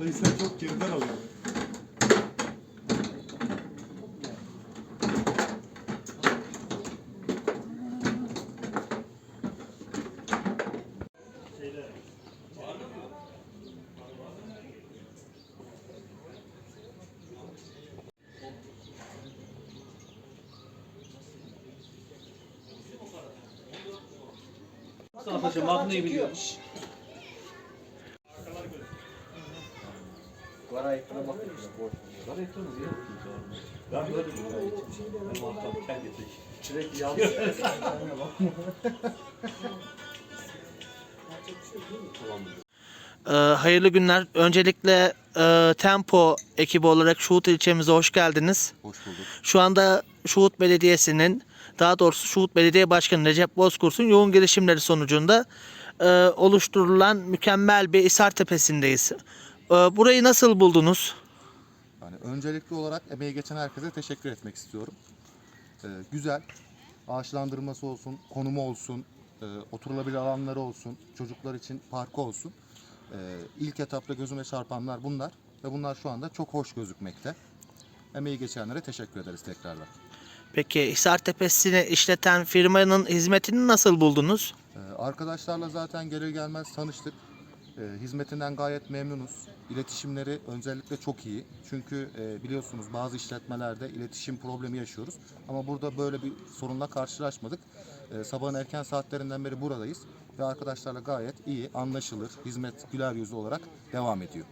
Dayı sen çok geriden alıyorsun. Biliyor. Ben böyle bir şey kendi tek. Sürekli yanlış. Ee, hayırlı günler. Öncelikle e, Tempo ekibi olarak Şuhut ilçemize hoş geldiniz. Hoş bulduk. Şu anda Şuhut Belediyesi'nin, daha doğrusu Şuhut Belediye Başkanı Recep Bozkurt'un yoğun girişimleri sonucunda e, oluşturulan mükemmel bir İsar Tepesi'ndeyiz. E, burayı nasıl buldunuz? Yani öncelikli olarak emeği geçen herkese teşekkür etmek istiyorum. Ee, güzel, ağaçlandırması olsun, konumu olsun, e, oturulabilir alanları olsun, çocuklar için parkı olsun. Ee, ilk etapta gözüme çarpanlar bunlar ve bunlar şu anda çok hoş gözükmekte. Emeği geçenlere teşekkür ederiz tekrardan. Peki İsar Tepesi'ni işleten firmanın hizmetini nasıl buldunuz? Ee, arkadaşlarla zaten gelir gelmez tanıştık. Ee, hizmetinden gayet memnunuz. İletişimleri özellikle çok iyi. Çünkü e, biliyorsunuz bazı işletmelerde iletişim problemi yaşıyoruz. Ama burada böyle bir sorunla karşılaşmadık. Ee, sabahın erken saatlerinden beri buradayız. Ve arkadaşlarla gayet iyi, anlaşılır, hizmet güler yüzlü olarak devam ediyor.